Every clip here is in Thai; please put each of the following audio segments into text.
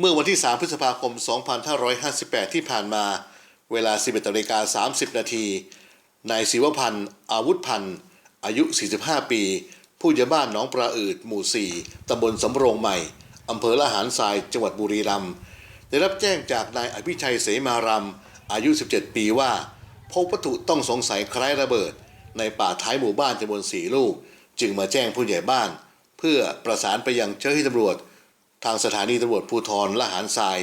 เมื่อวันที่ 3 พฤษภาคม 2558 ที่ผ่านมาเวลา 11นาฬิกา30 นาที นายศิวพันธ์ อาวุธพันธ์ อายุ 45 ปี ผู้ใหญ่บ้านหนองปลาอืด หมู่ 4 ตำบลสำโรงใหม่ อำเภอละหารทราย จังหวัดบุรีรัมย์ ได้รับแจ้งจากนายอภิชัยเสมารำอายุ 17 ปีว่า พบวัตถุต้องสงสัยคล้ายระเบิด ในป่าท้ายหมู่บ้านจำนวนสี่ลูก จึงมาแจ้งผู้ใหญ่บ้าน เพื่อประสานไปยังเจ้าหน้าที่ตำรวจ ทางสถานีตำรวจภูธรละหารทราย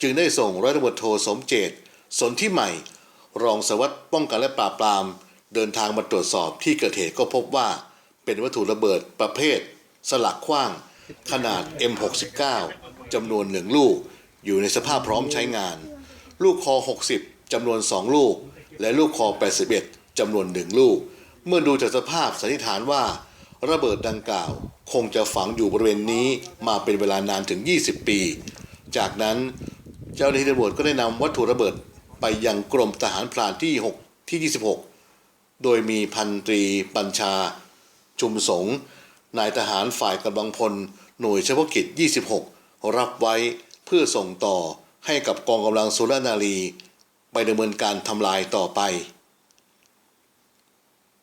จึงได้ส่งร้อยตำรวจโทสมเจตสนที่ใหม่ รองสวัสดิ์ป้องกันและปราบปราม เดินทางมาตรวจสอบที่เกิดเหตุก็พบว่า เป็นวัตถุระเบิดประเภท สลักขว้าง ขนาด M69 จำนวนหนึ่งลูก อยู่ในสภาพพร้อมใช้งาน ลูกคอ 60จำนวน 2 ลูก และลูกคอ 81จำนวน1ลูก เมื่อดูจากสภาพสันนิษฐานว่า ระเบิดดังกล่าว คงจะฝังอยู่บริเวณนี้มาเป็นเวลานานถึง 20 ปี จากนั้นเจ้าหน้าที่ตำรวจก็ได้นำวัตถุระเบิดไปยังกรมทหารพรานที่ 6 ที่ 26 โดยมีพันตรีปัญชา ชุมสงนายทหารฝ่ายกำลังพล หน่วยเฉพาะกิจ 26 รับไว้เพื่อส่งต่อให้กับกองกำลังสุรนารี ไปดำเนินการทำลายต่อไป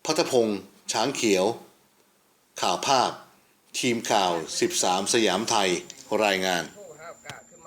พัทพงษ์ช้างเขียว ข่าวภาพ ทีมข่าว 13 สยามไทยรายงาน